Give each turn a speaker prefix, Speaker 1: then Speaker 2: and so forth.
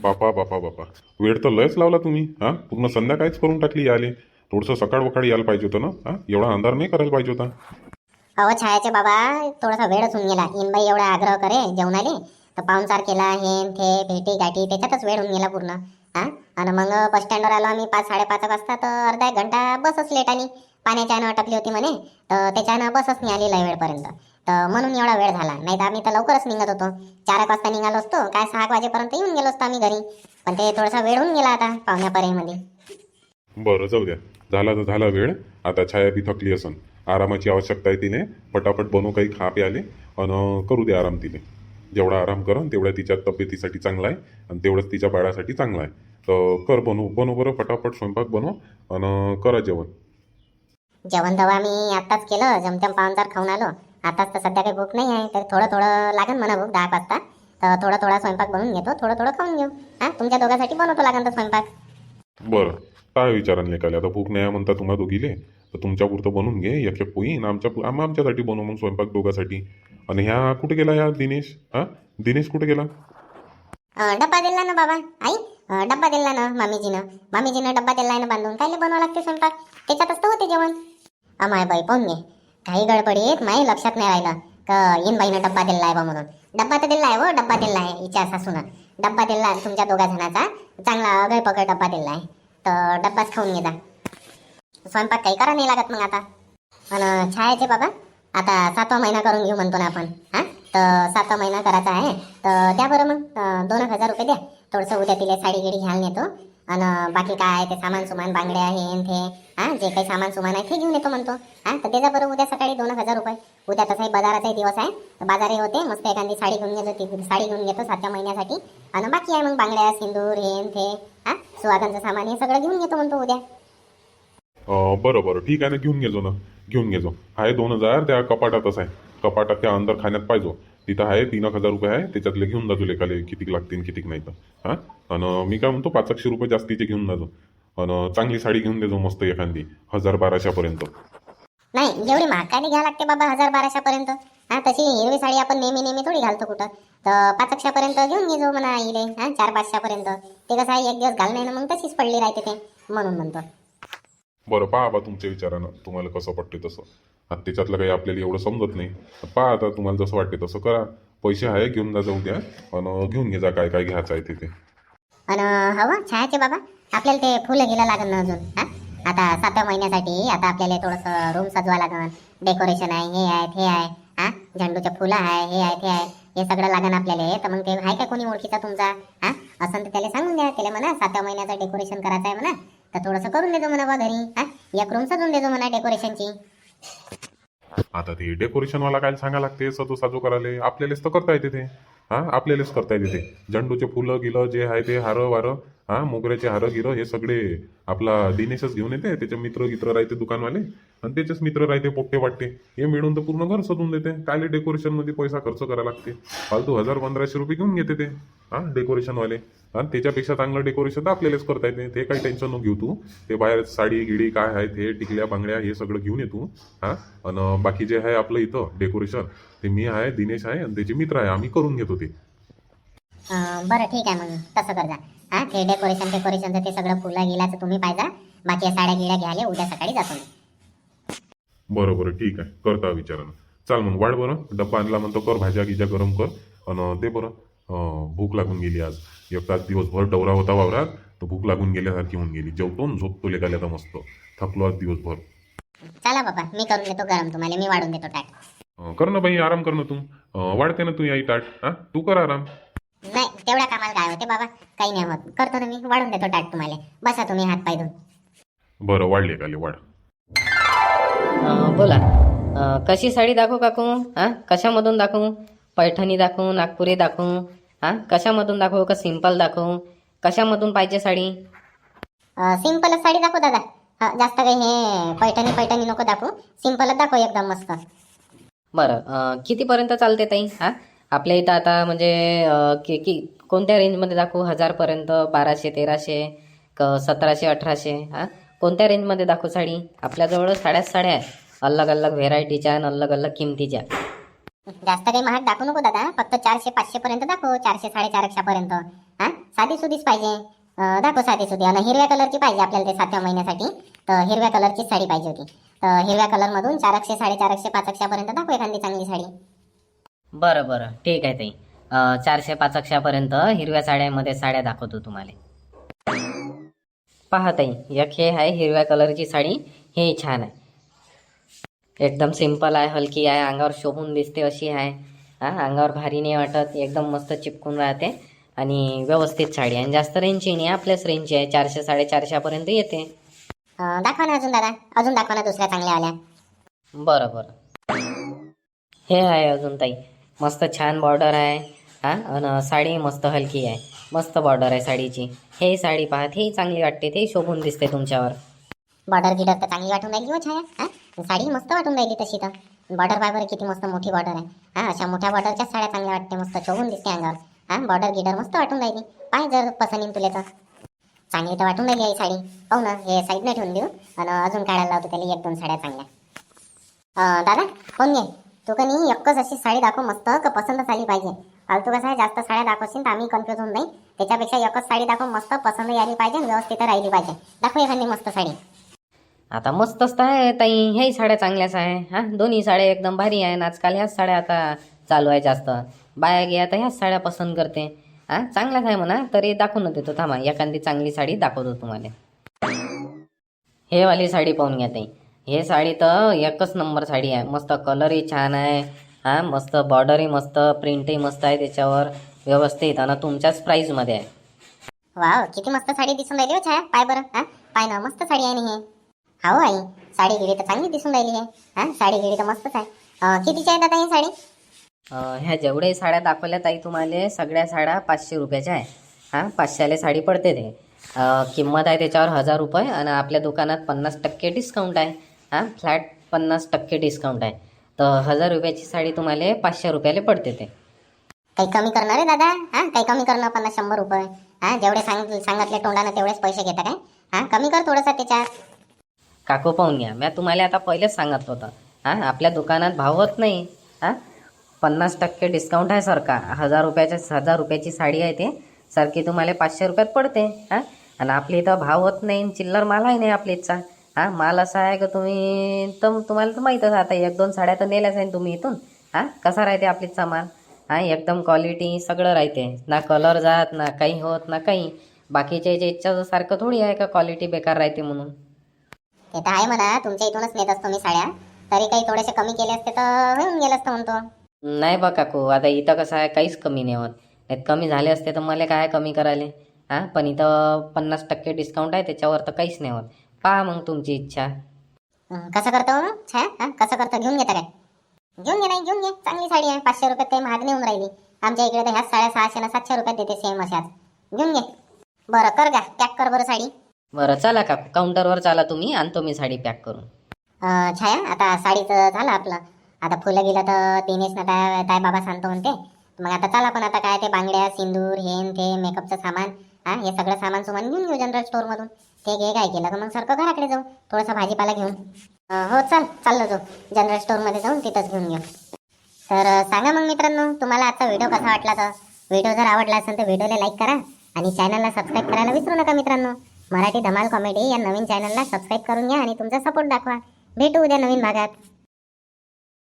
Speaker 1: बापा बापा बापा. वेळ तर लयच लावला तुम्ही हां? पूर्ण संध्याकाळीच करून टाकली आले थोडंसं सकाळ वकाळ यायला पाहिजे होतं ना हां? एवढा अंधार नाही करायला पाहिजे होता.
Speaker 2: अहो छायाचे बाबा थोडासा वेळच होऊन गेला. इनबाई एवढा आग्रह करे जेवणाले. तर पाहुणचार केला हे न ते भेटी गाठी त्याच्यातच वेळ होऊन गेला पूर्ण हा? आणि मग बस स्टँडवर आलो आम्ही पाच साडेपाच वाजता तर अर्धा एक घंटा बसच लेट आली. पाण्याच्या अटकली होती म्हणे. तर त्याच्यानं बसच नाही आली लय वेळपर्यंत. तर म्हणून एवढा वेळ झाला. नाही तर आम्ही तर लवकरच निघत होतो. चार एक वाजता निघालो असतो. काय सहा वाजेपर्यंत येऊन गेलो असतो आम्ही घरी. पण ते थोडासा वेळ होऊन गेला आता पाहुण्यापर्यंतमध्ये
Speaker 1: बरं जाऊ द्या. झाला तर झाला वेळ. आता छाया बी थकली असन. आरामाची आवश्यकता आहे तिने. पटापट बनवू काही खा प्याले आणि करू दे आराम तिने जेवढा आराम करन तेवढ्या तिच्या तब्येतीसाठी चांगला आहे. आणि तेवढंच तिच्या बाळासाठी चांगला आहे. तर कर बनवू बनव बरं. फटाफट स्वयंपाक बनव. आणि करा जेवण.
Speaker 2: जेवण तेव्हा आम्ही आत्ताच केलं. जमतेम पाहुणचार खाऊन आलो. आताच तर सध्या काही भूक नाही आहे तर थोडं थोडं लागन म्हणा भूक दहा वाजता. तर थोडा थोडा स्वयंपाक बनवून घेतो थोडं थोडं खाऊन घेऊ. हा तुमच्या दोघांसाठी बनवतो लागन तर स्वयंपाक.
Speaker 1: बरं. काय विचाराने निघाले आता भूक नाही आहे म्हणता तुम्हा दोघीले तर तुमच्या पुरतं बनवून घे एक एक पोई आणि आमच्या पु- आम आमच्यासाठी बनवू मग स्वयंपाक दोघांसाठी. आणि ह्या कुठे गेला ह्या दिनेश? हां? दिनेश कुठे गेला?
Speaker 2: अं, डब्बा दिला ना बाबा आई? अं, डब्बा दिला ना मामीजीनं. मामीजीनं डब्बा दिला ना बांधून. कायले बनवावं लागते स्वयंपाक? त्याच्यातच तर होते जेवण. अमाय बाई पाहून घे. काही गडबडीत माही लक्षात नाही राहिलं. का येन बाईनं डब्बा दिला आहे बा म्हणून. डब्बा तर दिला आहे हो डब्बा दिला आहे हिच्या सासूनं. डब्बा दिला तुमच्या दोघा जणाचा. चांगला अगळ पकड डब्बा दिला आहे. तर डब्बाच खाऊन घेता स्वयंपाक काही करा नाही लागत मग आता. पण छायाचे बाबा आता सातवा महिना करून घेऊ म्हणतो ना आपण. हा? तर सातवा महिना करायचा आहे तर द्या बरं मग. दोन एक हजार रुपये द्या. थोडंसं उद्या तिला साडी गिडी घ्यायला नेतो. आणि बाकी काय आहे ते सामान सुमान बांगड्या हे न ते हा जे काही सामान सुमान आहे ते घेऊन येतो म्हणतो. हां तर त्याचा बरं उद्या सकाळी दोन हजार रुपये. उद्या तसाही बाजाराचाही दिवस आहे. तर बाजारही होते मस्त एखादी साडी घेऊन घेतो ती. साडी घेऊन घेतो सातव्या महिन्यासाठी. आणि बाकी आहे मग बांगड्या सिंदूर हे न ते सुहागांचं सामान हे सगळं घेऊन घेतो म्हणतो उद्या.
Speaker 1: बरं बरं. ठीक आहे ना घेऊन घेजो ना. घेऊन घेजो. आहे दोन हजार त्या कपाटातच आहे. कपाटात त्या अंदर खाण्यात पाहिजे. तिथं आहे तीन एक हजार रुपये आहे. त्याच्यातले घेऊन जातो लेखाले कितीक लागतील कितीक नाही तर. हां? आणि मी काय म्हणतो पाच एकशे रुपये जास्तीचे घेऊन जातो आणि चांगली साडी घेऊन देजो मस्त एखादी हजार बाराशेपर्यंत
Speaker 2: नाही एवढी महाग काय घ्यावं लागते बाबा हजार बाराशेपर्यंत हा तशी हिरवी साडी आपण नेहमी नेहमी थोडी घालतो कुठं. तर पाच अक्षापर्यंत घेऊन घे जो म्हणा आईले हा चार पाचशेपर्यंत ते कसं आहे एक दिवस घाल नाही ना मग तशीच पडली राहते ते म्हणून म्हणतो.
Speaker 1: बरं पहा बा तुमच्या विचारानं तुम्हाला कसं वाटते तसं. आणि त्याच्यातलं काही आपल्याला एवढं समजत नाही. पहा आता तुम्हाला जसं वाटते तसं करा. पैसे आहे घेऊन जा जाऊ द्या. आणि घेऊन घे जा काय काय घ्यायचं आहे तिथे.
Speaker 2: आणि हवं हो छायाचे बाबा. आपल्याला ते फुलं घ्यायला लागेल ना अजून हा? आता सातव्या महिन्यासाठी आता आपल्याला थोडंसं रूम सजवा लागण डेकोरेशन आहे हे आहे हे आहे हा? झेंडूचे फुलं आहे हे आहे ते आहे. हे सगळं लागन आपल्याला. तर मग ते आहे का कोणी ओळखीचा तुमचा हा? असं तर त्याला सांगून द्या त्याला म्हणा सातव्या महिन्याचं डेकोरेशन करायचं आहे म्हणा. तर थोडंसं करून देतो म्हणा बा घरी हा? एक रूम सजून देतो म्हणा डेकोरेशनची
Speaker 1: आता ते डेकोरेशनवाला काय सांगा लागते? सजो साजू करायला. आपल्यालाच तर करता येते ते. हा? आपल्यालाच करता येते ते. झेंडूचे फुलं गिलं जे आहे ते हार वारं. हा? मोगऱ्याचे हारं गिरं हे सगळे आपला दिनेशच घेऊन येते. त्याचे मित्र गित्र राहते दुकानवाले. आणि त्याचेच मित्र राहते पोट्टे वाटते हे मिळून तर पूर्ण घर सजून देते. कायले डेकोरेशनमध्ये पैसा खर्च करायला लागते? फालतू हजार पंधराशे रुपये घेऊन घेते ते. हा? डेकोरेशनवाले आणि त्याच्यापेक्षा चांगलं डेकोरेशन तर आपल्यालाच करता येते ते काही टेन्शन नको घेऊ तू. ते बाहेर साडी गिडी काय आहे ते टिकल्या बांगड्या हे सगळं घेऊन ये तू. हां? आणि बाकी जे आहे आपलं इथं डेकोरेशन ते मी आहे दिनेश आहे आणि त्याचे मित्र आहे. आम्ही करून घेतो ते.
Speaker 2: बरं ठीक आहे मग. तसं कर जा. हा? ते डेकोरेशन डेकोरेशनचं ते सगळं फुलं गिलाचं तुम्ही पाहिजे बाकी साड्या गिड्या घ्यायला उद्या सकाळी जातो
Speaker 1: बरं बरं ठीक आहे. करता विचारानं. चाल मग वाढ बरं. डब्बा आणला म्हणतो कर भाज्या गिज्या गरम कर. आणि ते बरं. भूक लागून गेली आज. एक तास दिवसभर डवरा होता वावरात तर भूक लागून गेल्यासारखी होऊन गेली. जेवतो आणि झोपतो लेखाले आता मस्त. थकलो आज दिवसभर.
Speaker 2: चला बाबा मी करून देतो गरम तुम्हाला मी वाढून देतो टाक
Speaker 1: अं, कर ना बाई आराम कर ना तू. वाढते ना तू आई ताट. हां? तू कर आराम.
Speaker 2: नाही तेवढ्या कामाला काय होते बाबा? काही नाही होत. करतो ना मी वाढून देतो टाट तुम्हाला. बसा तुम्ही हात पाय धुवून
Speaker 1: बरं वाढले काले वाढ.
Speaker 3: बोला. कशी साडी दाखवू काकू? हां? कशामधून दाखवू? पैठणी दाखवू नागपुरी दाखवू? हां? कशामधून दाखवू? का सिंपल दाखवू? कशामधून पाहिजे साडी?
Speaker 2: सिंपलच साडी दाखव दादा. हा, जास्त काही हे पैठणी पैठणी नको दाखवू. सिंपलच दाखव एकदम मस्त.
Speaker 3: बरं अं, कितीपर्यंत चालते ताई? हां? आपल्या इथं आता म्हणजे अं, कि कि कोणत्या रेंजमध्ये दाखवू? हजारपर्यंत बाराशे तेराशे क सतराशे अठराशे हां? कोणत्या रेंजमध्ये दाखवू साडी? आपल्याजवळ साड्याच साड्या आहे अलग अलग व्हेरायटीच्या आणि अलग अलग किमतीच्या.
Speaker 2: जास्त काही महाग दाखवू नको दादा. फक्त चारशे पाचशे पर्यंत दाखव. चारशे साडेचारशे पर्यंत हा? साधी सुधीच पाहिजे. दाखव साधी सुधी. आणि हिरव्या कलरची पाहिजे आपल्याला ते सातव्या महिन्यासाठी. तर हिरव्या कलरचीच साडी पाहिजे होती. तर हिरव्या कलरमधून चारशे साडेचारशे पाच दाखव एखादी चांगली साडी.
Speaker 3: बरं बरं. ठीक आहे ताई. अं, चारशे पाच अक्षापर्यंत हिरव्या साड्यामध्ये साड्या दाखवतो तुम्हाला. पहा ताई. एक हे आहे हिरव्या कलरची साडी. हे छान आहे. एकदम सिंपल आहे हलकी आहे अंगावर शोभून दिसते अशी आहे. हा अंगावर भारी नाही वाटत एकदम मस्त चिपकून राहते आणि व्यवस्थित साडी आहे. आणि जास्त रेंजची नाही आपल्याच रेंजची आहे. चारशे साडेचारशेपर्यंत येते.
Speaker 2: दाखवा ना अजून दादा. अजून दाखवा ना दुसऱ्या चांगल्या आल्या.
Speaker 3: बरं बरं. हे आहे अजून ताई. मस्त छान बॉर्डर आहे. हा आणि साडी मस्त हलकी आहे. मस्त बॉर्डर आहे साडीची. हे साडी पाहत हे चांगली वाटते ते शोभून दिसते तुमच्यावर.
Speaker 2: बॉर्डर गिडर तर चांगली वाटून राहिली हो छाया. हां? साडी मस्त वाटून राहिली तशी तर. बॉर्डर पाय बरं किती मस्त मोठी बॉर्डर आहे. हा अशा मोठ्या बॉर्डरच्या साड्या चांगल्या वाटते मस्त शोभून दिसते अंगावर. हा बॉर्डर गिडर मस्त वाटून राहिली. पाय जर पसंत येईन तुला तर. चांगली तर वाटून राहिली आहे साडी. हो ना हे साईडनं ठेवून देऊ. आणि अजून काढायला लावतो त्याला एक दोन साड्या चांगल्या. दादा कोण घे तू का नाही एकच अशी साडी दाखव मस्त का पसंतच आली पाहिजे. फालतू कसं आहे जास्त साड्या दाखवशील तर आम्ही कन्फ्युज होऊन नाही त्याच्यापेक्षा एकच साडी दाखव मस्त पसंत आली पाहिजे व्यवस्थित राहिली पाहिजे. दाखव एखादी मस्त साडी.
Speaker 3: आता मस्तच आहे ताई. ह्याही साड्या चांगल्याच आहे. हा दोन्ही साड्या एकदम भारी आहे आजकाल ह्याच साड्या आता चालू आहे जास्त. बाया गे आता ह्याच साड्या पसंत करते. हा चांगल्याच आहे म्हणा तरी दाखवून देतो. थांबा एखादी चांगली साडी दाखवतो तुम्हाला. हे वाली साडी पाहून घ्या ताई. हे साडी तर एकच नंबर साडी आहे. मस्त कलरही छान आहे. हा मस्त बॉर्डरही मस्त प्रिंटही मस्त आहे त्याच्यावर. व्यवस्थित आणि तुमच्याच प्राईजमध्ये आहे.
Speaker 2: वाव किती मस्त साडी दिसून राहिली हो छाया. पाय बरं हा. पाय ना मस्त साडी आहे ना हो आई साडी गिडी तर चांगली दिसून राहिली आहे हा साडी गिडी तर मस्तच आहे. कितीची आहे दादा ही साडी?
Speaker 3: ह्या जेवढे साड्या दाखवल्या ताई तुम्हाला सगळ्या साड्या पाचशे रुपयाच्या आहे. हां पाचशेला साडी पडते ते. किंमत आहे त्याच्यावर हजार रुपये आणि आपल्या दुकानात पन्नास टक्के डिस्काउंट आहे. हां फ्लॅट पन्नास टक्के डिस्काउंट आहे. तर हजार रुपयाची साडी तुम्हाला पाचशे रुपयाला पडते ते.
Speaker 2: काही कमी करणार आहे दादा? हा काही कमी करणार पन्नास शंभर रुपये. हा जेवढे सांग सांगितले तोंडानं तेवढेच पैसे घेता काय? हा कमी कर थोडंसं त्याच्यात.
Speaker 3: काकू पाहून घ्या. मी तुम्हाला आता पहिलेच सांगितलं होतं. हां आपल्या दुकानात भाव होत नाही. हां पन्नास टक्के डिस्काउंट आहे सरका हजार रुपयाच्या हजार रुपयाची साडी आहे ते. सारखी तुम्हाला पाचशे रुपयात पडते. हां आणि आपली इथं भाव होत नाही आणि चिल्लर माल आहे नाही आपल्या इथचा. हां माल असा आहे का तुम्ही तर तुम्हाला तर माहीतच आता एक दोन साड्या तर नेल्याच आहे तुम्ही इथून. हां कसा राहते आपलीचा माल? हां एकदम क्वालिटी सगळं राहते. ना कलर जात ना काही होत ना काही. बाकीच्या याच्या इच्छा सारखं थोडी आहे का क्वालिटी बेकार राहते म्हणून?
Speaker 2: ते तर आहे म्हणा तुमच्या इथूनच नेत असतो मी साड्या. तरी काही थोडेसे कमी केले असते तर होऊन गेलं असतं म्हणतो.
Speaker 3: नाही बा काकू आता इथं कसं आहे काहीच कमी नाही होत. नाही कमी झाले असते तर मला काय कमी करायले? हां पण इथं पन्नास टक्के डिस्काउंट आहे त्याच्यावर तर काहीच नाही होत. पहा मग तुमची इच्छा.
Speaker 2: कसं करतो? हो? छाया हा कसं करतो? घेऊन घेता काय घेऊन घे नाही घेऊन घे. चांगली साडी आहे पाचशे रुपयात काही महाग नाही होऊन राहिली. आमच्या इकडे तर ह्याच साड्या सहाशे ना सातशे रुपयात देते सेम अशाच. घेऊन घे. बरं कर गा पॅक कर बरं साडी.
Speaker 3: बरं चला काकू. काउंटरवर चला तुम्ही आणतो मी साडी पॅक करून.
Speaker 2: अं, छाया आता साडीचं झालं आपलं. आता फुलं गेलं तर तिनेच ना काय ताय बाबा सांगतो म्हणते. मग आता चला पण आता काय ते बांगड्या सिंदूर हेन ते मेकअपचं सामान हा हे सगळं सामान सुमान घेऊन घेऊ जनरल स्टोअरमधून ते घे काय केलं का? मग सारखं घराकडे जाऊ. थोडासा भाजीपाला घेऊन. अं, हो चल चाललो जाऊ. जनरल स्टोअरमध्ये जाऊन तिथंच घेऊन घेऊ. तर सांगा मग मित्रांनो तुम्हाला आजचा व्हिडिओ कसा वाटला तर? व्हिडिओ जर आवडला असेल तर व्हिडिओला लाईक करा आणि चॅनलला सबस्क्राईब करायला विसरू नका मित्रांनो. मराठी धमाल कॉमेडी या नवीन चॅनलला सबस्क्राईब करून घ्या आणि तुमचा सपोर्ट दाखवा. भेटू उद्या नवीन भागात.